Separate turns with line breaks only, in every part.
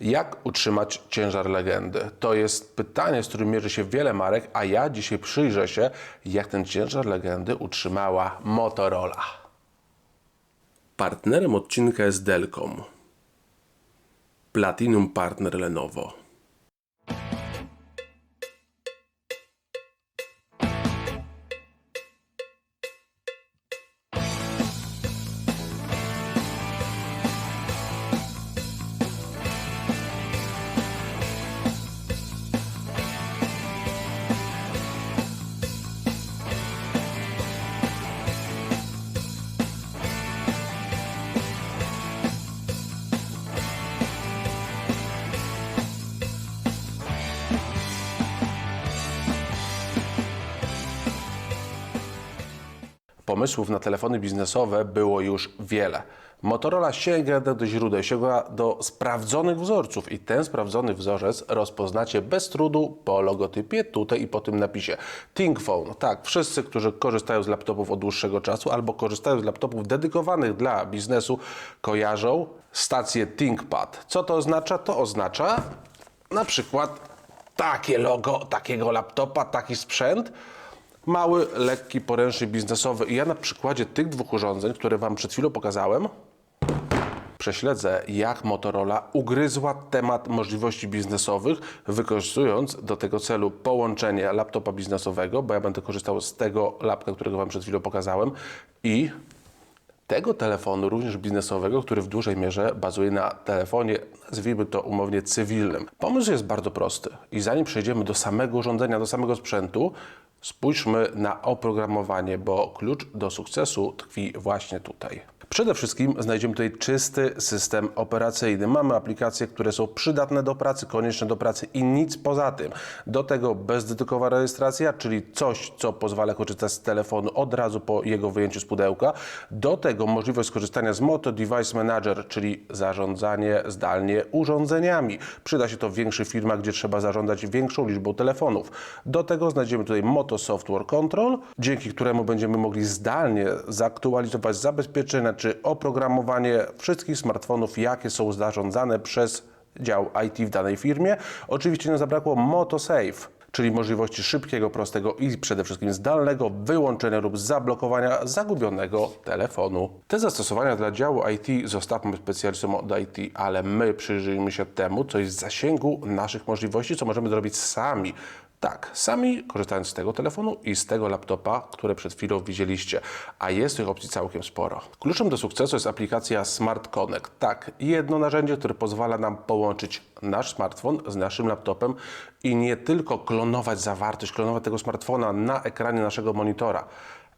Jak utrzymać ciężar legendy? To jest pytanie, z którym mierzy się wiele marek, a ja dzisiaj przyjrzę się, jak ten ciężar legendy utrzymała Motorola. Partnerem odcinka jest Delcom. Platinum Partner Lenovo. Pomysłów na telefony biznesowe było już wiele. Motorola sięga do źródeł, sięga do sprawdzonych wzorców i ten sprawdzony wzorzec rozpoznacie bez trudu po logotypie tutaj i po tym napisie. ThinkPhone, tak, wszyscy, którzy korzystają z laptopów od dłuższego czasu albo korzystają z laptopów dedykowanych dla biznesu, kojarzą stację ThinkPad. Co to oznacza? To oznacza na przykład takie logo takiego laptopa, taki sprzęt, mały, lekki poręcznik biznesowy. I ja na przykładzie tych dwóch urządzeń, które Wam przed chwilą pokazałem, prześledzę, jak Motorola ugryzła temat możliwości biznesowych, wykorzystując do tego celu połączenie laptopa biznesowego, bo ja będę korzystał z tego lapka, którego Wam przed chwilą pokazałem, i tego telefonu, również biznesowego, który w dużej mierze bazuje na telefonie, nazwijmy to umownie cywilnym. Pomysł jest bardzo prosty i zanim przejdziemy do samego urządzenia, do samego sprzętu, spójrzmy na oprogramowanie, bo klucz do sukcesu tkwi właśnie tutaj. Przede wszystkim znajdziemy tutaj czysty system operacyjny. Mamy aplikacje, które są przydatne do pracy, konieczne do pracy i nic poza tym. Do tego bezdotykowa rejestracja, czyli coś, co pozwala korzystać z telefonu od razu po jego wyjęciu z pudełka. Do tego możliwość skorzystania z Moto Device Manager, czyli zarządzanie zdalnie urządzeniami. Przyda się to w większych firmach, gdzie trzeba zarządzać większą liczbą telefonów. Do tego znajdziemy tutaj Moto Software Control, dzięki któremu będziemy mogli zdalnie zaktualizować zabezpieczenia czy oprogramowanie wszystkich smartfonów, jakie są zarządzane przez dział IT w danej firmie. Oczywiście nie zabrakło MotoSafe, czyli możliwości szybkiego, prostego i przede wszystkim zdalnego wyłączenia lub zablokowania zagubionego telefonu. Te zastosowania dla działu IT zostawmy specjalistom od IT, ale my przyjrzyjmy się temu, co jest w zasięgu naszych możliwości, co możemy zrobić sami. Tak, sami korzystając z tego telefonu i z tego laptopa, które przed chwilą widzieliście, a jest tych opcji całkiem sporo. Kluczem do sukcesu jest aplikacja Smart Connect. Tak, jedno narzędzie, które pozwala nam połączyć nasz smartfon z naszym laptopem i nie tylko klonować zawartość, klonować tego smartfona na ekranie naszego monitora,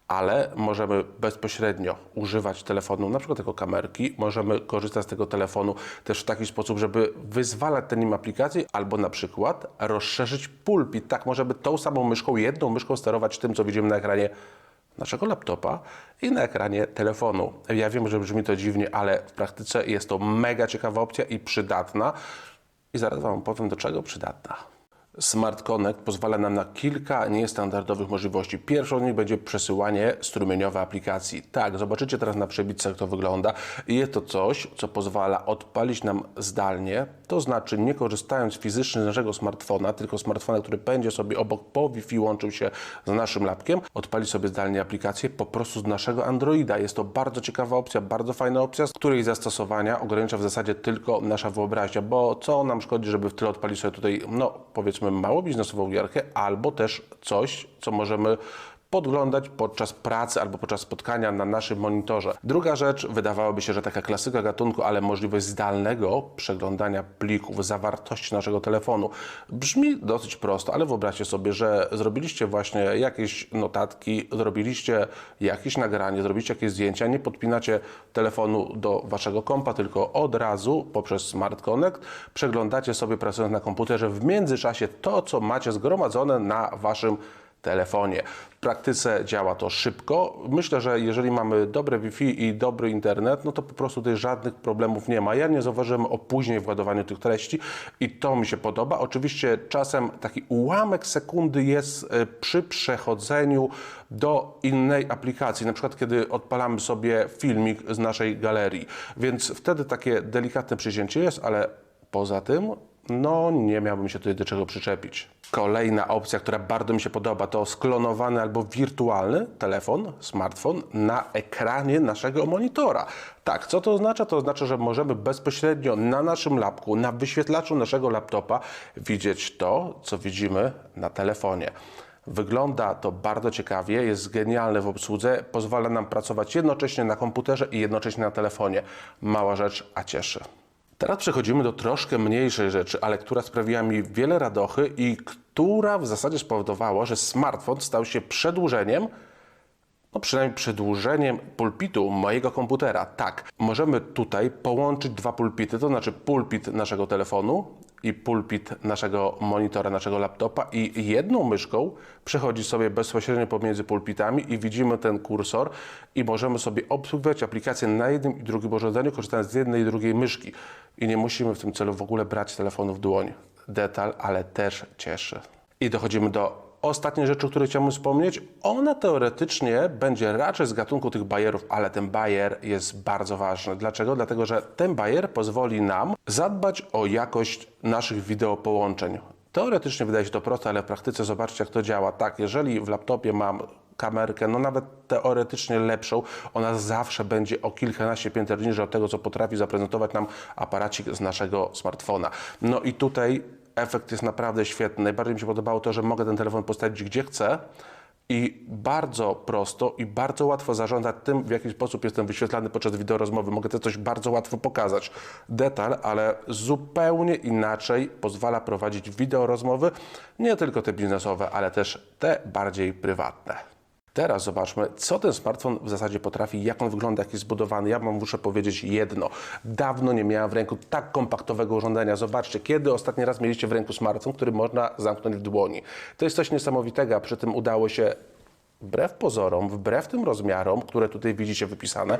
ale możemy bezpośrednio używać telefonu, na przykład jako kamerki, możemy korzystać z tego telefonu też w taki sposób, żeby wyzwalać ten nim aplikację, albo na przykład rozszerzyć pulpit. Tak, możemy tą samą myszką, jedną myszką sterować tym, co widzimy na ekranie naszego laptopa i na ekranie telefonu. Ja wiem, że brzmi to dziwnie, ale w praktyce jest to mega ciekawa opcja i przydatna. I zaraz Wam powiem, do czego przydatna. Smart Connect pozwala nam na kilka niestandardowych możliwości. Pierwszą z nich będzie przesyłanie strumieniowe aplikacji. Tak, zobaczycie teraz na przebitce, jak to wygląda. Jest to coś, co pozwala odpalić nam zdalnie, to znaczy nie korzystając fizycznie z naszego smartfona, tylko smartfona, który będzie sobie obok po Wi-Fi łączył się z naszym lapkiem, odpalić sobie zdalnie aplikację po prostu z naszego Androida. Jest to bardzo ciekawa opcja, bardzo fajna opcja, z której zastosowania ogranicza w zasadzie tylko nasza wyobraźnia, bo co nam szkodzi, żeby w tyle odpalić sobie tutaj, no powiedzmy, mało biznesową gierkę, albo też coś, co możemy podglądać podczas pracy albo podczas spotkania na naszym monitorze. Druga rzecz, wydawałoby się, że taka klasyka gatunku, ale możliwość zdalnego przeglądania plików, zawartości naszego telefonu. Brzmi dosyć prosto, ale wyobraźcie sobie, że zrobiliście właśnie jakieś notatki, zrobiliście jakieś nagranie, zrobiliście jakieś zdjęcia, nie podpinacie telefonu do waszego kompa, tylko od razu poprzez Smart Connect przeglądacie sobie pracując na komputerze w międzyczasie to, co macie zgromadzone na waszym telefonie. W praktyce działa to szybko. Myślę, że jeżeli mamy dobre Wi-Fi i dobry internet, no to po prostu tutaj żadnych problemów nie ma. Ja nie zauważyłem opóźnień w ładowaniu tych treści i to mi się podoba. Oczywiście czasem taki ułamek sekundy jest e, przy przechodzeniu do innej aplikacji, na przykład kiedy odpalamy sobie filmik z naszej galerii, więc wtedy takie delikatne przycięcie jest, ale poza tym, no nie miałbym się tutaj do czego przyczepić. Kolejna opcja, która bardzo mi się podoba, to sklonowany albo wirtualny telefon, smartfon na ekranie naszego monitora. Tak, co to oznacza? To oznacza, że możemy bezpośrednio na naszym lapku, na wyświetlaczu naszego laptopa widzieć to, co widzimy na telefonie. Wygląda to bardzo ciekawie, jest genialne w obsłudze, pozwala nam pracować jednocześnie na komputerze i jednocześnie na telefonie. Mała rzecz, a cieszy. Teraz przechodzimy do troszkę mniejszej rzeczy, ale która sprawiła mi wiele radochy i która w zasadzie spowodowała, że smartfon stał się przedłużeniem, no przynajmniej przedłużeniem pulpitu mojego komputera. Tak, możemy tutaj połączyć dwa pulpity, to znaczy pulpit naszego telefonu i pulpit naszego monitora, naszego laptopa i jedną myszką przechodzi sobie bezpośrednio pomiędzy pulpitami i widzimy ten kursor i możemy sobie obsługiwać aplikacje na jednym i drugim urządzeniu, korzystając z jednej i drugiej myszki. I nie musimy w tym celu w ogóle brać telefonu w dłoń. Detal, ale też cieszy. I dochodzimy do ostatniej rzeczy, o której chciałbym wspomnieć. Ona teoretycznie będzie raczej z gatunku tych bajerów, ale ten bajer jest bardzo ważny. Dlaczego? Dlatego, że ten bajer pozwoli nam zadbać o jakość naszych wideopołączeń. Teoretycznie wydaje się to proste, ale w praktyce zobaczcie, jak to działa. Tak, jeżeli w laptopie mam kamerkę, no nawet teoretycznie lepszą, ona zawsze będzie o kilkanaście pięter niżej od tego, co potrafi zaprezentować nam aparacik z naszego smartfona. No i tutaj efekt jest naprawdę świetny. Najbardziej mi się podobało to, że mogę ten telefon postawić gdzie chcę i bardzo prosto i bardzo łatwo zarządzać tym, w jaki sposób jestem wyświetlany podczas wideorozmowy. Mogę też coś bardzo łatwo pokazać. Detal, ale zupełnie inaczej pozwala prowadzić wideorozmowy, nie tylko te biznesowe, ale też te bardziej prywatne. Teraz zobaczmy, co ten smartfon w zasadzie potrafi, jak on wygląda, jak jest zbudowany. Ja Wam muszę powiedzieć jedno. Dawno nie miałem w ręku tak kompaktowego urządzenia. Zobaczcie, kiedy ostatni raz mieliście w ręku smartfon, który można zamknąć w dłoni. To jest coś niesamowitego, a przy tym udało się wbrew pozorom, wbrew tym rozmiarom, które tutaj widzicie wypisane,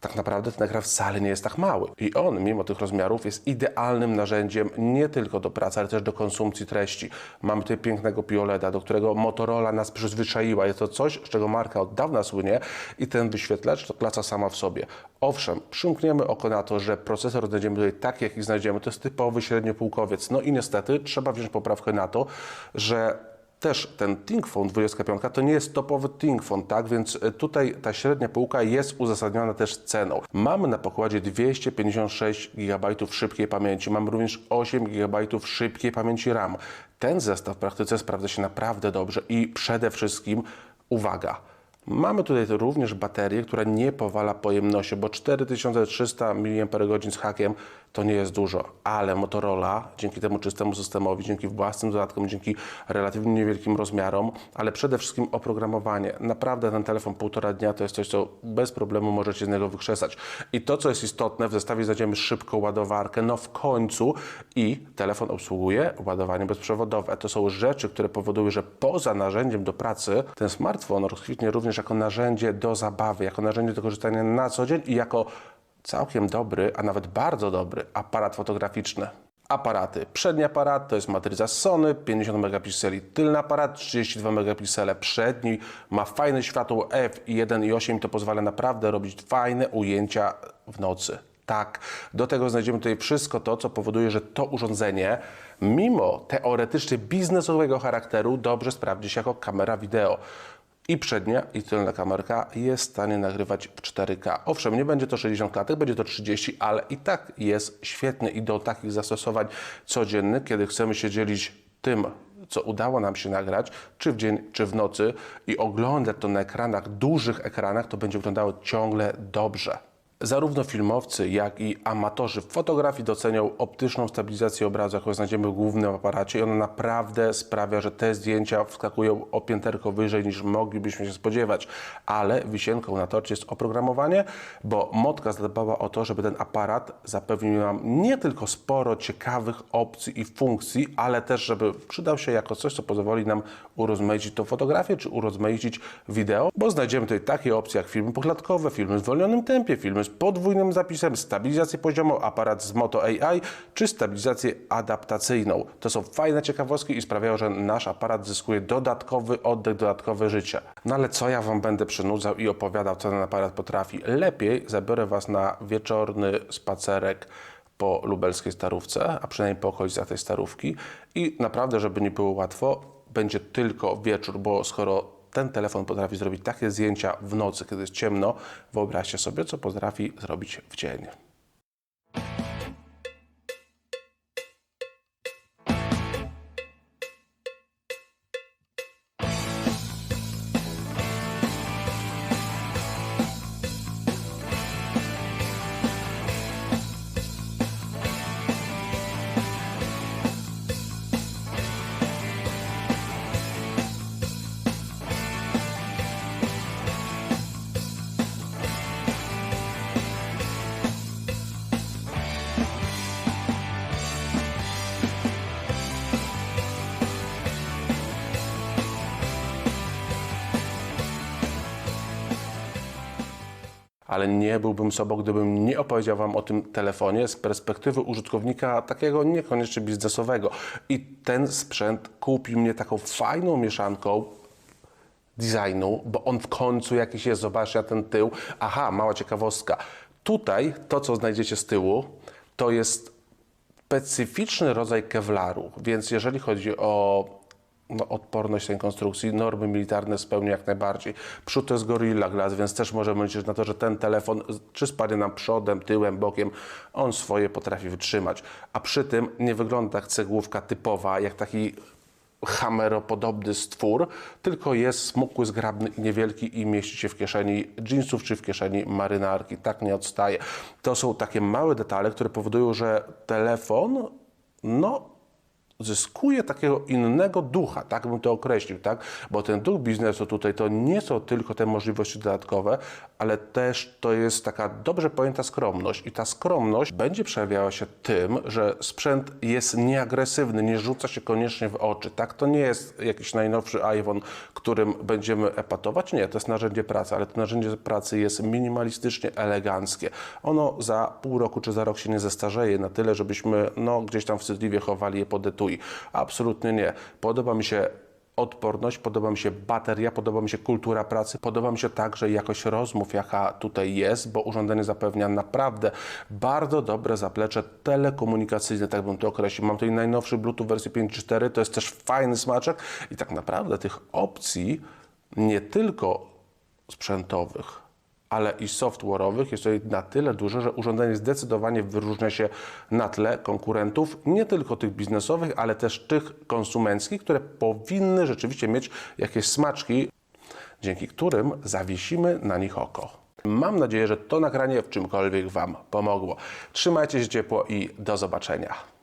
tak naprawdę ten ekran wcale nie jest tak mały. I on, mimo tych rozmiarów, jest idealnym narzędziem nie tylko do pracy, ale też do konsumpcji treści. Mamy tutaj pięknego PIOLEDa, do którego Motorola nas przyzwyczaiła. Jest to coś, z czego marka od dawna słynie i ten wyświetlacz to klasa sama w sobie. Owszem, przymkniemy oko na to, że procesor znajdziemy tutaj taki, jaki znajdziemy. To jest typowy średniopółkowiec. No i niestety trzeba wziąć poprawkę na to, że też ten ThinkPhone 25 to nie jest topowy ThinkPhone, tak? Więc e, tutaj ta średnia półka jest uzasadniona też ceną. Mamy na pokładzie 256 GB szybkiej pamięci, mamy również 8 GB szybkiej pamięci RAM. Ten zestaw w praktyce sprawdza się naprawdę dobrze i przede wszystkim uwaga. Mamy tutaj również baterię, która nie powala pojemności, bo 4300 mAh z hakiem to nie jest dużo, ale Motorola dzięki temu czystemu systemowi, dzięki własnym dodatkom, dzięki relatywnie niewielkim rozmiarom, ale przede wszystkim oprogramowanie. Naprawdę ten telefon półtora dnia to jest coś, co bez problemu możecie z niego wykrzesać. I to, co jest istotne, w zestawie znajdziemy szybką ładowarkę, no w końcu i telefon obsługuje ładowanie bezprzewodowe. To są rzeczy, które powodują, że poza narzędziem do pracy ten smartfon rozkwitnie również jako narzędzie do zabawy, jako narzędzie do korzystania na co dzień i jako całkiem dobry, a nawet bardzo dobry aparat fotograficzny. Aparaty. Przedni aparat to jest matryca Sony, 50 megapikseli. Tylny aparat, 32 megapiksele. Przedni ma fajne światło f1 i 8, to pozwala naprawdę robić fajne ujęcia w nocy. Tak, do tego znajdziemy tutaj wszystko to, co powoduje, że to urządzenie, mimo teoretycznie biznesowego charakteru, dobrze sprawdzi się jako kamera wideo. I przednia, i tylna kamerka jest w stanie nagrywać w 4K. Owszem, nie będzie to 60 klatek, będzie to 30, ale i tak jest świetny i do takich zastosowań codziennych, kiedy chcemy się dzielić tym, co udało nam się nagrać, czy w dzień, czy w nocy i oglądać to na ekranach, dużych ekranach, to będzie wyglądało ciągle dobrze. Zarówno filmowcy, jak i amatorzy fotografii docenią optyczną stabilizację obrazu, jaką znajdziemy w głównym aparacie i ona naprawdę sprawia, że te zdjęcia wskakują o pięterko wyżej niż moglibyśmy się spodziewać. Ale wisienką na torcie jest oprogramowanie, bo Motka zadbała o to, żeby ten aparat zapewnił nam nie tylko sporo ciekawych opcji i funkcji, ale też, żeby przydał się jako coś, co pozwoli nam urozmaicić tą fotografię, czy urozmaicić wideo, bo znajdziemy tutaj takie opcje jak filmy poklatkowe, filmy w zwolnionym tempie, filmy z podwójnym zapisem, stabilizację poziomu, aparat z Moto AI, czy stabilizację adaptacyjną. To są fajne ciekawostki i sprawiają, że nasz aparat zyskuje dodatkowy oddech, dodatkowe życie. No ale co ja Wam będę przynudzał i opowiadał, co ten aparat potrafi? Lepiej zabiorę Was na wieczorny spacerek po lubelskiej starówce, a przynajmniej po okolicach tej starówki. I naprawdę, żeby nie było łatwo, będzie tylko wieczór, bo skoro ten telefon potrafi zrobić takie zdjęcia w nocy, kiedy jest ciemno, wyobraźcie sobie, co potrafi zrobić w dzień. Ale nie byłbym sobą, gdybym nie opowiedział Wam o tym telefonie z perspektywy użytkownika takiego niekoniecznie biznesowego. I ten sprzęt kupił mnie taką fajną mieszanką designu, bo on w końcu jakiś jest, zobaczcie ten tył. Aha, mała ciekawostka. Tutaj to, co znajdziecie z tyłu, to jest specyficzny rodzaj kevlaru, więc jeżeli chodzi o no, odporność tej konstrukcji, normy militarne spełnia jak najbardziej. Przód to jest Gorilla Glass, więc też możemy liczyć na to, że ten telefon, czy spadnie nam przodem, tyłem, bokiem, on swoje potrafi wytrzymać. A przy tym nie wygląda jak cegłówka typowa, jak taki hameropodobny stwór, tylko jest smukły, zgrabny niewielki i mieści się w kieszeni jeansów czy w kieszeni marynarki. Tak nie odstaje. To są takie małe detale, które powodują, że telefon, no, zyskuje takiego innego ducha, tak bym to określił, tak? Bo ten duch biznesu tutaj to nie są tylko te możliwości dodatkowe, ale też to jest taka dobrze pojęta skromność i ta skromność będzie przejawiała się tym, że sprzęt jest nieagresywny, nie rzuca się koniecznie w oczy, tak? To nie jest jakiś najnowszy iPhone, którym będziemy epatować, nie, to jest narzędzie pracy, ale to narzędzie pracy jest minimalistycznie eleganckie. Ono za pół roku czy za rok się nie zestarzeje na tyle, żebyśmy no, gdzieś tam wstydliwie chowali je pod etui. Absolutnie nie. Podoba mi się odporność, podoba mi się bateria, podoba mi się kultura pracy, podoba mi się także jakość rozmów, jaka tutaj jest, bo urządzenie zapewnia naprawdę bardzo dobre zaplecze telekomunikacyjne, tak bym to określił. Mam tutaj najnowszy Bluetooth wersji 5.4, to jest też fajny smaczek i tak naprawdę tych opcji nie tylko sprzętowych, ale i software'owych jest tutaj na tyle dużo, że urządzenie zdecydowanie wyróżnia się na tle konkurentów, nie tylko tych biznesowych, ale też tych konsumenckich, które powinny rzeczywiście mieć jakieś smaczki, dzięki którym zawiesimy na nich oko. Mam nadzieję, że to nagranie w czymkolwiek Wam pomogło. Trzymajcie się ciepło i do zobaczenia.